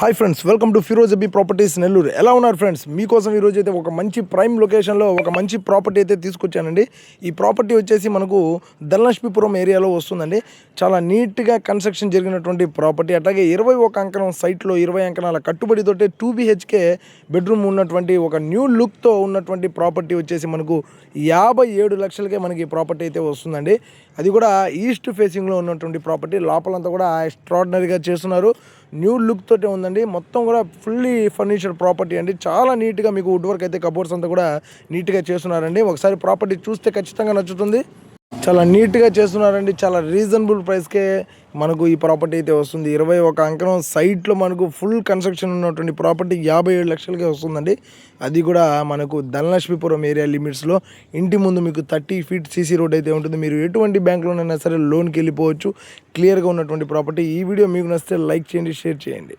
Hi friends welcome to Firoz Abhi properties Nellore ఎలా ఉన్నారు friends మీకోసం ఈరోజు అయితే ఒక మంచి ప్రైమ్ లొకేషన్లో ఒక మంచి ప్రాపర్టీ అయితే తీసుకొచ్చానండి. ఈ ప్రాపర్టీ వచ్చేసి మనకు ధనలక్ష్మీపురం ఏరియాలో వస్తుందండి. చాలా నీట్గా కన్స్ట్రక్షన్ జరిగినటువంటి ప్రాపర్టీ అట్లాగే ఇరవై ఒక అంకణం సైట్లో ఇరవై అంకణాల కట్టుబడితోటే టూ బీహెచ్కే బెడ్రూమ్ ఉన్నటువంటి ఒక న్యూ లుక్తో ఉన్నటువంటి ప్రాపర్టీ వచ్చేసి మనకు యాభై ఏడు లక్షలకే మనకి ఈ ప్రాపర్టీ అయితే వస్తుందండి. అది కూడా ఈస్ట్ ఫేసింగ్లో ఉన్నటువంటి ప్రాపర్టీ లోపలంతా కూడా ఎక్స్ట్రాడినరీగా చేస్తున్నారు. న్యూ లుక్ తోటే ఉందండి. మొత్తం కూడా ఫుల్లీ ఫర్నిచర్ ప్రాపర్టీ అండి. చాలా నీట్గా మీకు వుడ్ వర్క్ అయితే కబోర్డ్స్ అంతా కూడా నీట్గా చేస్తున్నారండి. ఒకసారి ప్రాపర్టీ చూస్తే ఖచ్చితంగా నచ్చుతుంది. చాలా నీట్గా చేస్తున్నారండి. చాలా రీజనబుల్ ప్రైస్కే మనకు ఈ ప్రాపర్టీ అయితే వస్తుంది. ఇరవై ఒక అంకణం సైట్లో మనకు ఫుల్ కన్స్ట్రక్షన్ ఉన్నటువంటి ప్రాపర్టీ యాభై ఏడు లక్షలకే వస్తుందండి. అది కూడా మనకు ధనలక్ష్మీపురం ఏరియా లిమిట్స్లో ఇంటి ముందు మీకు థర్టీ ఫీట్ సీసీ రోడ్ అయితే ఉంటుంది. మీరు ఎటువంటి బ్యాంకులోనైనా సరే లోన్కి వెళ్ళిపోవచ్చు. క్లియర్గా ఉన్నటువంటి ప్రాపర్టీ ఈ వీడియో మీకు నచ్చితే లైక్ చేయండి షేర్ చేయండి.